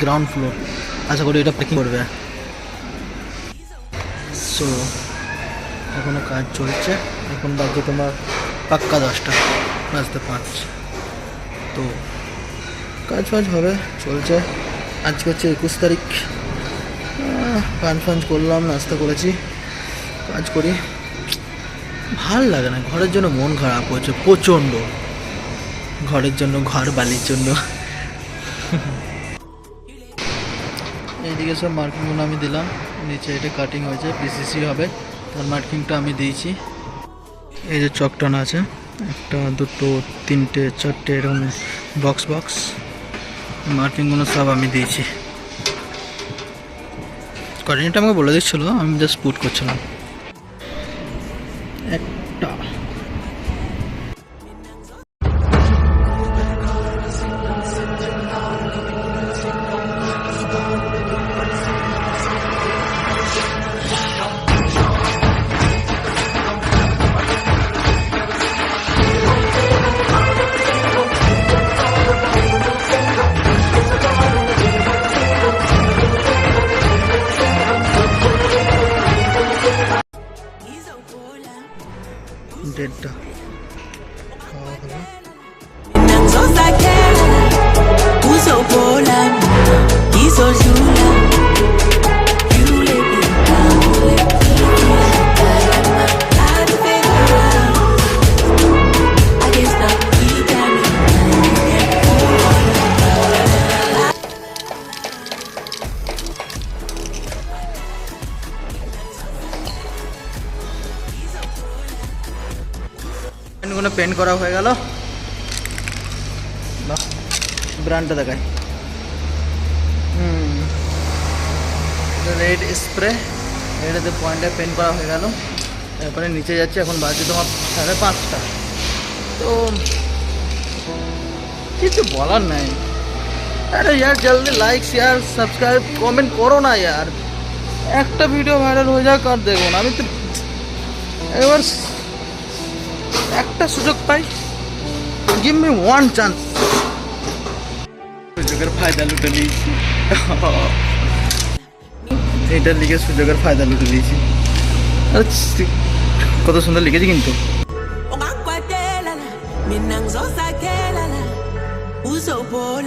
Ground floor আশা করি এটা প্যাকিং করবে। সো এখনও কাজ চলছে। এখন বাজে তোমার পাক্কা দশটা, বাজতে পাঁচ। তো, কাজ ফাজ হবে, চলছে। আজকে হচ্ছে একুশ তারিখ। পাঞ্চ ফাঞ্চ করলাম, নাস্তা করেছি। কাজ করি। ভালো লাগে না, ঘরের জন্য মন খারাপ হচ্ছে প্রচণ্ড। ঘরের জন্য, ঘর বালির জন্য। এইদিকে সব মার্কিংগুলো আমি দিলাম। নিচে এটা কাটিং হয়েছে পিসিসি হবে। তার মার্কিংটা আমি দিয়েছি। এই যে চকটানা আছে, একটা, দুটো, তিনটে, চারটে, এরকম বক্স বক্স মার্কিংগুলো সব আমি দিয়েছি। কোঅর্ডিনেট আমাকে বলে দিচ্ছিল, আমি জাস্ট পুট করছিলাম। একটা। দেড়টা। খাওয়া হলো। পেনগুলো পেন্ট করা হয়ে গেল। ব্র্যান্ডটা দেখায় হুম। রেড স্প্রে এটাতে পয়েন্টে পেন্ট করা হয়ে গেল। তারপরে নিচে যাচ্ছে এখন বাজে তোমার সাড়ে পাঁচটা। তো কিছু বলার নাই। আরে ইয়ার জলদি লাইক শেয়ার সাবস্ক্রাইব কমেন্ট করো না ইয়ার। একটা ভিডিও ভাইরাল হয়ে যাক আর দেখো না। আমি তো এবার একটা সুযোগ পাই। গিভ মি ওয়ান চান্স সুযোগের ফায়দা লুটে নিয়েছি। এটার লিগে সুযোগের ফায়দা লুটে নিয়েছি। কত সুন্দর লিখেছি কিন্তু। mina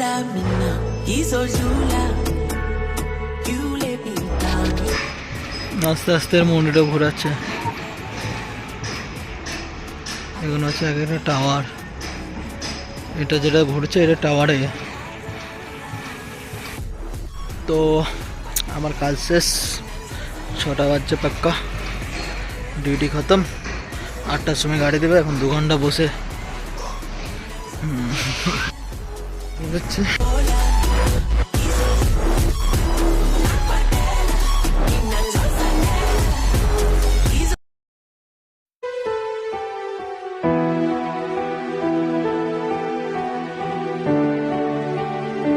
la mina ngizodlula আস্তে আস্তে মনিটা ঘোরাচ্ছে। এগুলো আছে এক একটা টাওয়ার এটা যেটা ঘুরছে এটা টাওয়ারে তো আমার কাজ শেষ। ছটা বাজছে পাক্কা। ডিউটি খতম। আটটার সময় গাড়ি দেবে এখন দু ঘণ্টা বসে। হুম,